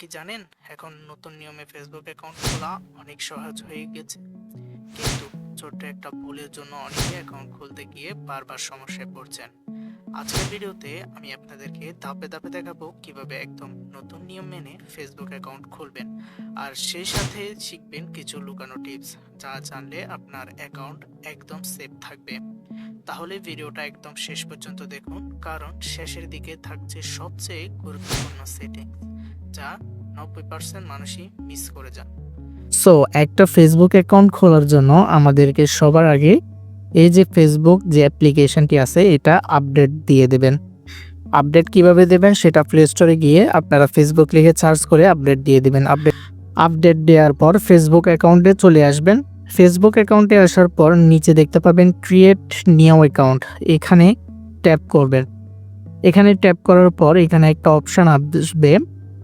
কি জানেন? এখন নতুন নিয়মে ফেসবুক অ্যাকাউন্ট খোলা অনেক সহজ হয়ে গেছে। কিন্তু ছোট্ট একটা ভুলের জন্য অনেকে অ্যাকাউন্ট খুলতে গিয়ে বারবার সমস্যায় পড়ছেন। আজকের ভিডিওতে আমি আপনাদেরকে ধাপে ধাপে দেখাবো কীভাবে একদম নতুন নিয়ম মেনে ফেসবুক অ্যাকাউন্ট খুলবেন। আর সেই সাথে শিখবেন কিছু লুকানো টিপস যা জানলে আপনার অ্যাকাউন্ট একদম সেফ থাকবে। তাহলে ভিডিওটা একদম শেষ পর্যন্ত দেখুন, কারণ শেষের দিকে থাকছে সবচেয়ে গুরুত্বপূর্ণ সেটিং যা নব্বই পার্সেন্ট মানুষই মিস করে যান সো একটা ফেসবুক অ্যাকাউন্ট খোলার জন্য আমাদেরকে সবার আগে এই যে ফেসবুক যে অ্যাপ্লিকেশনটি আছে, এটা আপডেট দিয়ে দেবেন। আপডেট কীভাবে দেবেন সেটা প্লে স্টোরে গিয়ে আপনারা ফেসবুক লিখে সার্চ করে আপডেট দিয়ে দেবেন। আপডেট আপডেট দেওয়ার পর ফেসবুক অ্যাকাউন্টে চলে আসবেন। ফেসবুক অ্যাকাউন্টে আসার পর নিচে দেখতে পাবেন ক্রিয়েট নিউ অ্যাকাউন্ট এখানে ট্যাপ করবেন। এখানে ট্যাপ করার পর এখানে একটা অপশান আসবে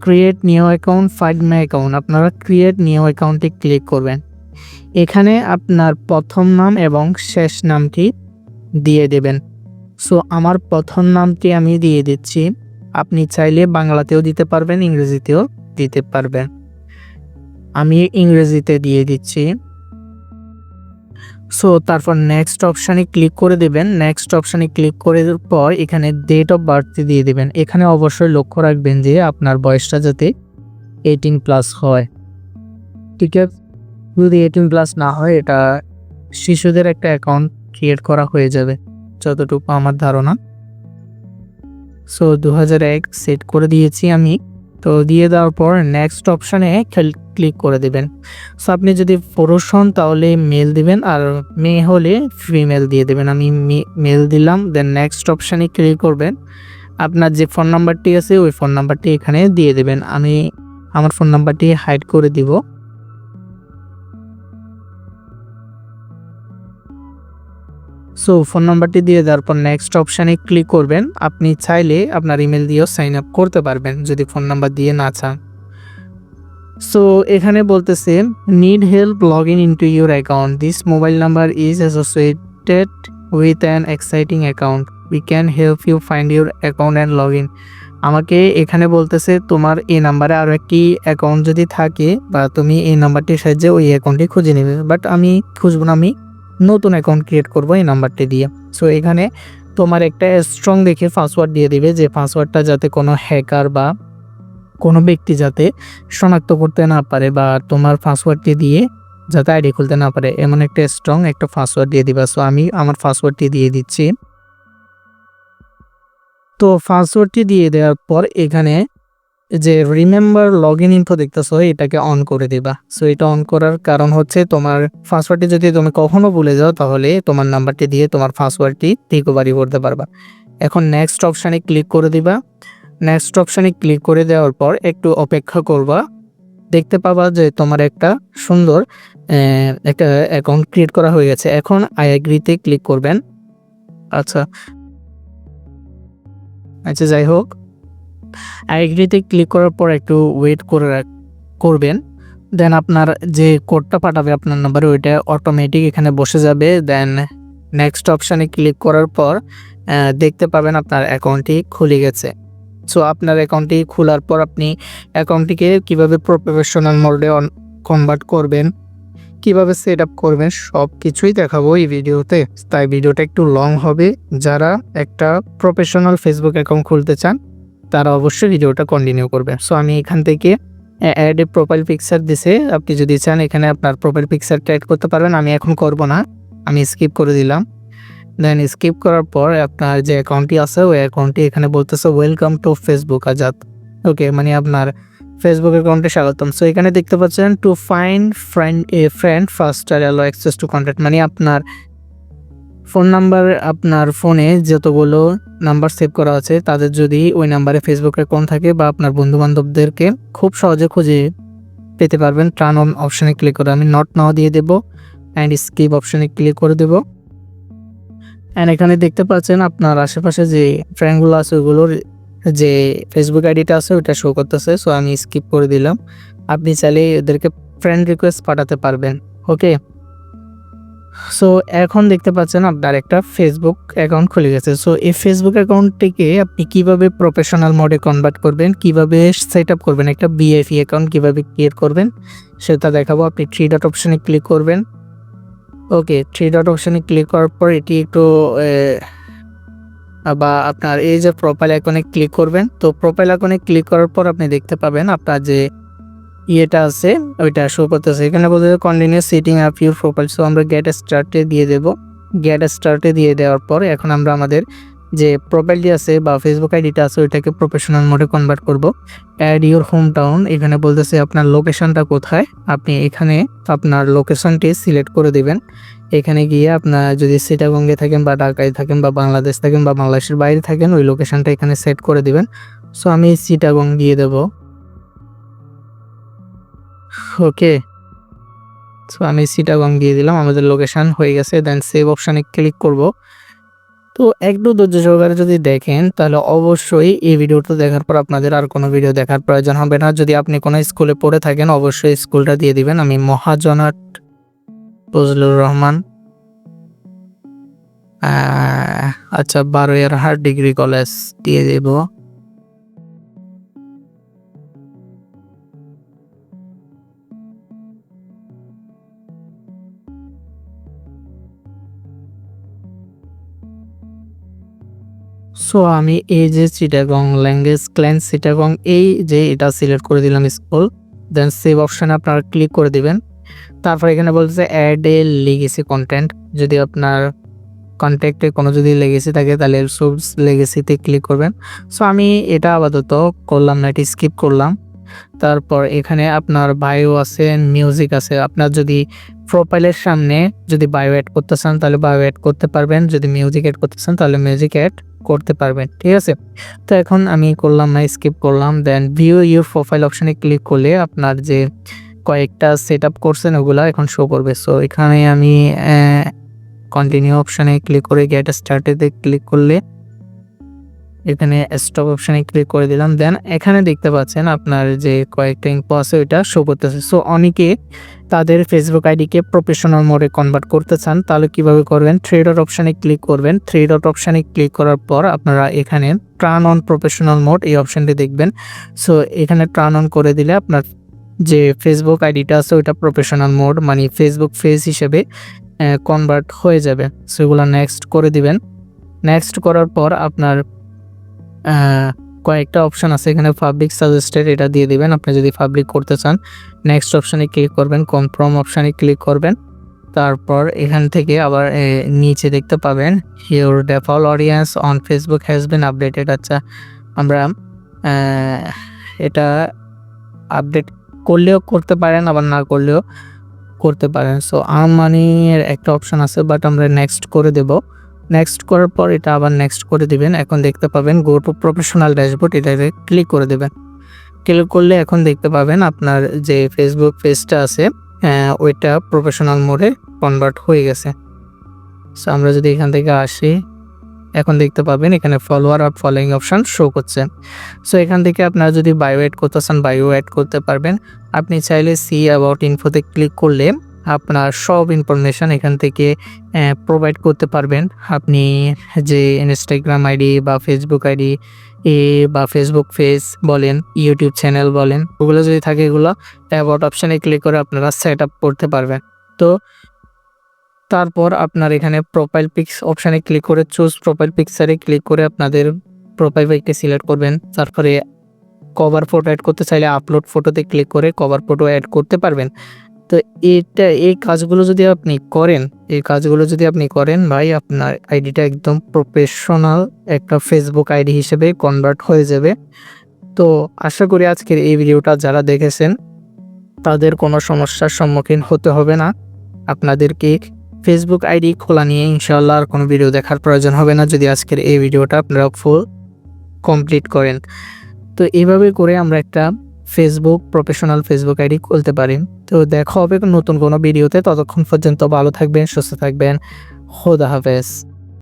create new account find my account আপনারা ক্রিয়েট নিউ অ্যাকাউন্টে ক্লিক করবেন। এখানে আপনার প্রথম নাম এবং শেষ নামটি দিয়ে দেবেন। সো আমার প্রথম নামটি আমি দিয়ে দিচ্ছি। আপনি চাইলে বাংলাতেও দিতে পারবেন, ইংরেজিতেও দিতে পারবেন। আমি ইংরেজিতে দিয়ে দিচ্ছি। সো তারপর নেক্সট অপশানে ক্লিক করে দেবেন। নেক্সট অপশানে ক্লিক করে পর এখানে ডেট অফ বার্থ দিয়ে দেবেন। এখানে অবশ্যই লক্ষ্য রাখবেন যে আপনার বয়সটা যাতে এইটিন প্লাস হয়। ঠিক আছে? যদি এইটিন প্লাস না হয়, এটা শিশুদের একটা অ্যাকাউন্ট ক্রিয়েট করা হয়ে যাবে, যতটুকু আমার ধারণা। সো দু সেট করে দিয়েছি আমি। তো, দিয়ে দেওয়ার পর নেক্সট অপশানে ক্লিক করে দেবেন। সো আপনি যদি পুরুষ হন, তাহলে মেল দিবেন আর মেয়ে হলে ফিমেল দিয়ে দেবেন। আমি মেল দিলাম দেন নেক্সট অপশানে ক্লিক করবেন। আপনার যে ফোন নাম্বারটি আছে, ওই ফোন নাম্বারটি এখানে দিয়ে দেবেন। আমি আমার ফোন নাম্বারটি হাইড করে দিব। সো ফোন নাম্বারটি দিয়ে দেওয়ার পর নেক্সট অপশানে ক্লিক করবেন। আপনি চাইলে আপনার ইমেল দিয়েও সাইন আপ করতে পারবেন, যদি ফোন নাম্বার দিয়ে না চান। সো এখানে বলতেছে need help log in into your account this mobile number is associated with an existing account we can help you find your account and log in আমাকে এখানে বলতেছে, তোমার এই নাম্বারে আরও একটি অ্যাকাউন্ট যদি থাকে, বা তুমি এই নাম্বারটির সাহায্যে ওই অ্যাকাউন্টটি খুঁজে নেবে। বাট আমি খুঁজবো না, আমি নতুন অ্যাকাউন্ট ক্রিয়েট করব এই নাম্বারটি দিয়ে। সো এখানে তোমার একটা স্ট্রং দেখে পাসওয়ার্ড দিয়ে দিবে, যে পাসওয়ার্ডটা যাতে কোনো হ্যাকার বা কোনো ব্যক্তি যাতে শনাক্ত করতে না পারে বা তোমার পাসওয়ার্ডটি দিয়ে যাতে আইডি খুলতে না পারে, এমন একটা স্ট্রং একটা পাসওয়ার্ড দিয়ে দিবা। সো আমি আমার পাসওয়ার্ডটি দিয়ে দিচ্ছি। তো পাসওয়ার্ডটি দিয়ে দেওয়ার পর এখানে যে রিমেম্বার লগ ইন ইনফো দেখতেছো, এটাকে অন করে দিবা। সো এটা অন করার কারণ হচ্ছে তোমার পাসওয়ার্ডটি যদি তুমি কখনো ভুলে যাও, তাহলে তোমার নাম্বারটি দিয়ে তোমার পাসওয়ার্ডটি রিকভারি করতে পারবা। এখন নেক্সট অপশানে ক্লিক করে দিবা। নেক্সট অপশানে ক্লিক করে দেওয়ার পর একটু অপেক্ষা করবা। দেখতে পাবা যে তোমার একটা সুন্দর একটা অ্যাকাউন্ট ক্রিয়েট করা হয়ে গেছে। এখন আই এগ্রিতে ক্লিক করবেন। আচ্ছা। আচ্ছা যাই হোক। আই এগ্রিতে ক্লিক করার পর একটু ওয়েট করে করবেন। দেন আপনার যে কোডটা পাঠাবে আপনার নাম্বারে ওইটা অটোমেটিক এখানে বসে যাবে। দেন নেক্সট অপশানে ক্লিক করার পর দেখতে পাবেন আপনার অ্যাকাউন্টটি খুলে গেছে। সো আপনার অ্যাকাউন্টটি খোলার পর আপনি অ্যাকাউন্টটিকে কীভাবে প্রফেশনাল মোডে অন কনভার্ট করবেন, কীভাবে সেট আপ করবেন সব কিছুই দেখাবো এই ভিডিওতে। তাই ভিডিওটা একটু লং হবে। যারা একটা প্রফেশনাল ফেসবুক অ্যাকাউন্ট খুলতে চান, তারা অবশ্যই ভিডিওটা কন্টিনিউ করবে সো আমি এখান থেকে অ্যাড এ প্রোফাইল পিকচার দিছে। আপনি যদি চান, এখানে আপনার প্রোফাইল পিকচারটা অ্যাড করতে পারবেন। আমি এখন করব না। আমি স্কিপ করে দিলাম। দেন স্কিপ করার পর আপনার যে অ্যাকাউন্টটি আছে, ওই অ্যাকাউন্টটি এখানে বলতেছে welcome to Facebook Azad okay মানে আপনার ফেসবুক অ্যাকাউন্টে স্বাগতম। সো এখানে দেখতে পাচ্ছেন to find friend a friend faster allow access to contact মানে আপনার ফোন নাম্বার আপনার ফোনে যতগুলো নাম্বার সেভ করা আছে, তাদের যদি ওই নাম্বারে ফেসবুক অ্যাকাউন্ট থাকে বা আপনার বন্ধু বান্ধবদেরকে খুব সহজে খুঁজে পেতে পারবেন ট্রান অন অপশানে ক্লিক করে। আমি নট নাও দিয়ে দেবো অ্যান্ড স্কিপ অপশানে ক্লিক করে দেবো। অ্যান্ড এখানে দেখতে পাচ্ছেন আপনার আশেপাশে যে ফ্রেন্ডগুলো আছে ওগুলোর যে ফেসবুক আইডিটা আছে ওটা শো করতেছে। সো আমি স্কিপ করে দিলাম। আপনি চাইলে এদেরকে ফ্রেন্ড রিকোয়েস্ট পাঠাতে পারবেন। ওকে সো এখন দেখতে পাচ্ছেন আপনার একটা ফেসবুক অ্যাকাউন্ট খুলে গেছে। সো এই ফেসবুক অ্যাকাউন্টটিকে আপনি কীভাবে প্রফেশনাল মোডে কনভার্ট করবেন, কীভাবে সেট আপ করবেন, একটা বিএফি অ্যাকাউন্ট কীভাবে ক্রিয়েট করবেন, সেটা দেখাবো। আপনি থ্রি ডট অপশানে ক্লিক করবেন। ওকে থ্রি ডট অপশানে ক্লিক করার পর এটি একটু বা আপনার এই যে প্রোফাইল আইকনে ক্লিক করবেন, তো প্রোফাইল আইকনে ক্লিক করার পর আপনি দেখতে পাবেন আপনার যে ইয়েটা আছে, ওইটা শো করতেছে। এখানে বলতে continue setting up your profile so আমরা গেট স্টার্টে দিয়ে দেব। গেট স্টার্টে দিয়ে দেওয়ার পর এখন আমরা আমাদের যে প্রোফাইলটি আছে বা ফেসবুক আইডিটা আছে, ওইটাকে প্রফেশনাল মোডে কনভার্ট করব। অ্যাড ইউর হোম টাউন এখানে বলতেছে আপনার লোকেশনটা কোথায়, আপনি এখানে আপনার লোকেশনটি সিলেক্ট করে দিবেন। এখানে গিয়ে আপনার যদি সিটাগঙ্গে থাকেন বা ঢাকায় থাকেন বা বাংলাদেশ থাকেন বা বাংলাদেশের বাইরে থাকেন, ওই লোকেশনটা এখানে সেট করে দিবেন। সো আমি সিটাগং দিয়ে দেব। ওকে সো আমি সিটাগং দিয়ে দিলাম, আমাদের লোকেশন হয়ে গেছে দেন সেভ অপশানে ক্লিক করব। তো একটু ধৈর্য সহকারে যদি দেখেন, তাহলে অবশ্যই এই ভিডিওটা দেখার পর আপনাদের আর কোনো ভিডিও দেখার প্রয়োজন হবে না। যদি আপনি কোনো স্কুলে পড়ে থাকেন, অবশ্যই স্কুলটা দিয়ে দিবেন। আমি মহাজনাট ফজলুর রহমান। আচ্ছা বারোয়ার হাট ডিগ্রি কলেজ দিয়ে দেব। সো আমি এই যে চিটাগং ল্যাঙ্গুয়েজ ক্ল্যান চিটাগং এই যে এটা সিলেক্ট করে দিলাম স্কুল দেন সেভ অপশানে আপনারা ক্লিক করে দিবেন। তারপর এখানে বলছে অ্যাড এ লেগেসি কন্টেন্ট যদি আপনার কন্ট্যাক্টে কোনো যদি লেগেসি থাকে, তাহলে সোর্স লেগেসিতে ক্লিক করবেন। সো আমি এটা আপাতত করলাম না, এটি স্কিপ করলাম। তারপর এখানে আপনার বায়ো আছে মিউজিক আছে। আপনার যদি প্রোফাইলের সামনে যদি বায়ো অ্যাড করতে চান, তাহলে বায়ো অ্যাড করতে পারবেন। যদি মিউজিক অ্যাড করতে চান, তাহলে মিউজিক অ্যাড করতে পারবেন, ঠিক আছে? তো এখন আমি করলাম না স্কিপ করলাম। দেন ভিউ ইউ প্রোফাইল অপশানে ক্লিক করলে আপনার যে কয়েকটা সেট আপ করছেন ওগুলো এখন শো করবে। সো এখানে আমি কন্টিনিউ অপশানে ক্লিক করে গেট স্টার্টেতে ক্লিক করলে এখানে স্টপ অপশানে ক্লিক করে দিলাম। দেন এখানে দেখতে পাচ্ছেন আপনার যে কয়েকটা আছে ওইটা শো করতেছে। সো অনেকে তাদের ফেসবুক আইডিকে প্রফেশনাল মোডে কনভার্ট করতে চান, তাহলে কীভাবে করবেন? থ্রি ডট অপশানে ক্লিক করবেন। থ্রি ডট অপশানে ক্লিক করার পর আপনারা এখানে ট্রান অন প্রফেশনাল মোড এই অপশানটি দেখবেন। সো এখানে ট্রান অন করে দিলে আপনার যে ফেসবুক আইডিটা আছে ওইটা প্রফেশনাল মোড মানে ফেসবুক ফেস হিসেবে কনভার্ট হয়ে যাবে। সেগুলো নেক্সট করে দিবেন। নেক্সট করার পর আপনার কয়েকটা অপশন আছে। এখানে পাবলিক সাজেস্টেড এটা দিয়ে দিবেন। আপনি যদি পাবলিক করতে চান নেক্সট অপশানে ক্লিক করবেন কনফার্ম অপশানে ক্লিক করবেন। তারপর এখান থেকে আবার নিচে দেখতে পাবেন your default audience on Facebook has been updated আচ্ছা আমরা এটা আপডেট করলেও করতে পারেন, আবার না করলেও করতে পারেন। সো আম মানির একটা অপশন আছে বাট আমরা নেক্সট করে দেব। নেক্সট করার পর এটা আবার নেক্সট করে দিবেন। এখন দেখতে পাবেন গো টু প্রফেশনাল ড্যাশবোর্ড এটাতে ক্লিক করে দেবেন। ক্লিক করলে এখন দেখতে পাবেন আপনার যে ফেসবুক পেজটা আছে ওইটা প্রফেশনাল মোডে কনভার্ট হয়ে গেছে। সো আমরা যদি এখান থেকে আসি, এখন দেখতে পাবেন এখানে ফলোয়ার আর ফলোয়িং অপশন শো করছে। সো এখান থেকে আপনারা যদি বায়ো অ্যাড করতে চান বায়ো অ্যাড করতে পারবেন। আপনি চাইলে সি অ্যাবাউট ইনফোতে ক্লিক করলে আপনার সব ইনফরমেশান এখান থেকে প্রোভাইড করতে পারবেন। আপনি যে ইনস্টাগ্রাম আইডি বা ফেসবুক আইডি এ বা ফেসবুক পেজ বলেন ইউটিউব চ্যানেল বলেন, ওগুলো যদি থাকে এগুলো অ্যাবাউট অপশানে ক্লিক করে আপনারা সেট আপ করতে পারবেন। তো, তারপর আপনার এখানে প্রোফাইল পিক্স অপশানে ক্লিক করে চুজ প্রোফাইল পিকচারে ক্লিক করে আপনাদের প্রোফাইল পিককে সিলেক্ট করবেন। তারপরে কভার ফটো অ্যাড করতে চাইলে আপলোড ফটোতে ক্লিক করে কভার ফটো অ্যাড করতে পারবেন। তো এটা, এই কাজগুলো যদি আপনি করেন, এই কাজগুলো যদি আপনি করেন ভাই, আপনার আইডিটা একদম প্রফেশনাল একটা ফেসবুক আইডি হিসেবে কনভার্ট হয়ে যাবে। তো আশা করি আজকের এই ভিডিওটা যারা দেখেছেন, তাদের কোনো সমস্যার সম্মুখীন হতে হবে না। আপনাদেরকে ফেসবুক আইডি খোলা নিয়ে ইনশাল্লাহ আর কোনো ভিডিও দেখার প্রয়োজন হবে না যদি আজকের এই ভিডিওটা আপনারা ফুল কমপ্লিট করেন। তো এইভাবে করে আমরা একটা ফেসবুক প্রফেশনাল ফেসবুক আইডি খুলতে পারেন। তো দেখা হবে নতুন কোনো ভিডিওতে ততক্ষণ পর্যন্ত ভালো থাকবেন, সুস্থ থাকবেন। খোদা হাফেজ।